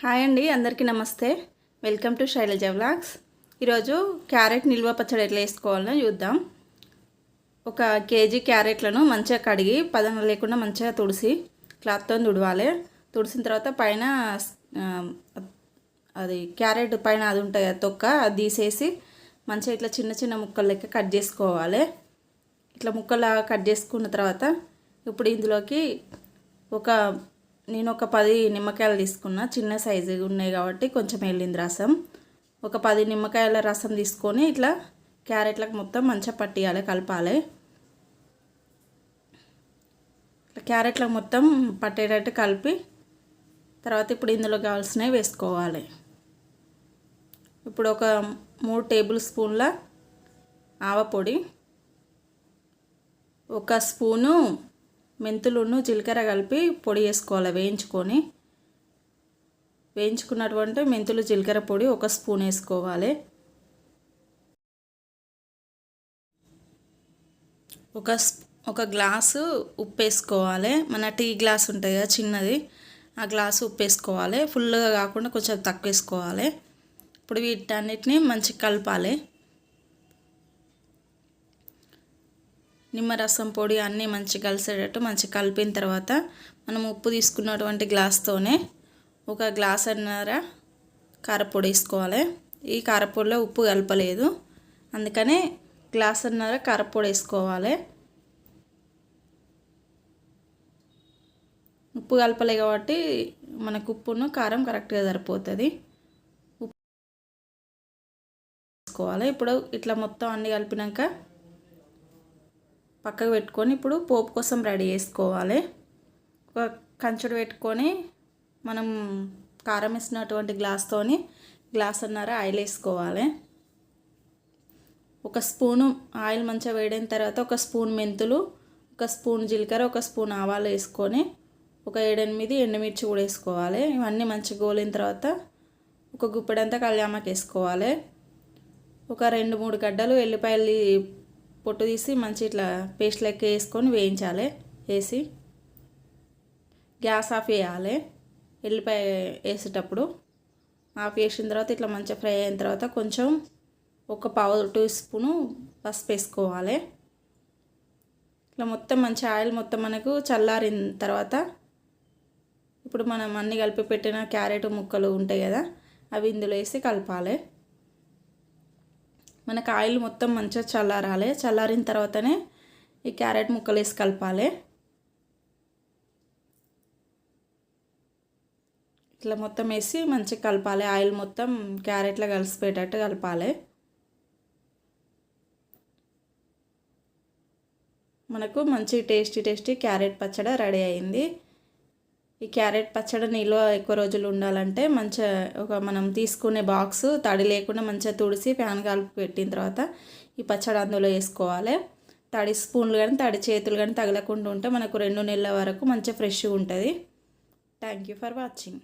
Hi అండి అందరికీ నమస్తే. వెల్కమ్ టు శైలజ వ్లాగ్స్ ఈరోజు క్యారెట్ నిల్వ పచ్చడి ఎట్లా వేసుకోవాలో చూద్దాం. ఒక కేజీ క్యారెట్లను మంచిగా కడిగి పదన లేకుండా మంచిగా తుడిసి క్లాత్తో తుడవాలి. తుడిసిన తర్వాత పైన అది క్యారెట్ పైన అది ఉంటుంది కదా తొక్క అది తీసేసి మంచిగా ఇట్లా చిన్న చిన్న ముక్కలు లెక్క కట్ చేసుకోవాలి. ఇట్లా ముక్కలా కట్ చేసుకున్న తర్వాత ఇప్పుడు ఇందులోకి ఒక నేను ఒక పది నిమ్మకాయలు తీసుకున్నా. చిన్న సైజు ఉన్నాయి కాబట్టి కొంచెం వెళ్ళింది రసం. ఒక పది నిమ్మకాయల రసం తీసుకొని ఇట్లా క్యారెట్లకు మొత్తం మంచిగా పట్టియాలి కలపాలి. క్యారెట్లకు మొత్తం పట్టేటట్టు కలిపి తర్వాత ఇప్పుడు ఇందులో కావాల్సినవి వేసుకోవాలి. ఇప్పుడు ఒక మూడు టేబుల్ స్పూన్ల ఆవపొడి ఒక స్పూను మెంతులను జీలకర్ర కలిపి పొడి వేసుకోవాలి వేయించుకొని. వేయించుకున్నటువంటి మెంతులు జీలకర్ర పొడి ఒక స్పూన్ వేసుకోవాలి. ఒక ఒక గ్లాసు ఉప్పు వేసుకోవాలి. మన టీ గ్లాస్ ఉంటుంది కదా చిన్నది ఆ గ్లాసు ఉప్పు వేసుకోవాలి. ఫుల్గా కాకుండా కొంచెం తక్కువ వేసుకోవాలి. ఇప్పుడు వీటన్నిటిని మంచిగా కలపాలి. నిమ్మరసం పొడి అన్నీ మంచిగా కలిసేటట్టు మంచిగా కలిపిన తర్వాత మనం ఉప్పు తీసుకున్నటువంటి గ్లాస్తోనే ఒక గ్లాస్ అన్నర కారపొడి వేసుకోవాలి. ఈ కారపొడిలో ఉప్పు కలపలేదు. అందుకనే గ్లాస్ అన్నర కారపొడి వేసుకోవాలి. ఉప్పు కలపలే కాబట్టి మనకు ఉప్పును కారం కరెక్ట్గా సరిపోతుంది. ఉప్పు వేసుకోవాలి. ఇప్పుడు ఇట్లా మొత్తం అన్నీ కలిపినాక పక్కకు పెట్టుకొని ఇప్పుడు పోపు కోసం రెడీ చేసుకోవాలి. ఒక కంచుడు పెట్టుకొని మనం కారం వేసినటువంటి గ్లాస్తోని గ్లాస్ అన్నర ఆయిల్ వేసుకోవాలి. ఒక స్పూను ఆయిల్ మంచిగా వేడిన తర్వాత ఒక స్పూన్ మెంతులు ఒక స్పూన్ జీలకర్ర ఒక స్పూన్ ఆవాలు వేసుకొని ఒక ఏడెనిమిది ఎండుమిర్చి కూడా వేసుకోవాలి. ఇవన్నీ మంచిగా గోలిన తర్వాత ఒక గుప్పెడంతా కళ్యామాకు వేసుకోవాలి. ఒక రెండు మూడు గడ్డలు ఎల్లిపాయలు పొట్టు తీసి మంచి ఇట్లా పేస్ట్ లెక్క వేసుకొని వేయించాలి. వేసి గ్యాస్ ఆఫ్ చేయాలి. ఎల్లిపాయ వేసేటప్పుడు ఆఫ్ చేసిన తర్వాత ఇట్లా మంచిగా ఫ్రై అయిన తర్వాత కొంచెం ఒక పావు టీ స్పూను పసుపు వేసుకోవాలి. ఇట్లా మొత్తం మంచి ఆయిల్ మొత్తం మనకు చల్లారిన తర్వాత ఇప్పుడు మనం అన్ని కలిపి పెట్టిన క్యారెట్ ముక్కలు ఉంటాయి కదా అవి ఇందులో వేసి కలపాలి. మనకు ఆయిల్ మొత్తం మంచిగా చల్లారాలి. చల్లారిన తర్వాతనే ఈ క్యారెట్ ముక్కలు వేసి కలపాలి. ఇట్లా మొత్తం వేసి మంచిగా కలపాలి. ఆయిల్ మొత్తం క్యారెట్లో కలిసిపోయేటట్టు కలపాలి. మనకు మంచి టేస్టీ టేస్టీ క్యారెట్ పచ్చడి రెడీ అయింది. ఈ క్యారెట్ పచ్చడి నిల్వ ఎక్కువ రోజులు ఉండాలంటే మంచిగా ఒక మనం తీసుకునే బాక్స్ తడి లేకుండా మంచిగా తుడిసి ఫ్యాన్ కలిపి పెట్టిన తర్వాత ఈ పచ్చడి అందులో వేసుకోవాలి. తడి స్పూన్లు కానీ తడి చేతులు కానీ తగలకుండా ఉంటే మనకు రెండు నెలల వరకు మంచిగా ఫ్రెష్గా ఉంటుంది. Thank you for watching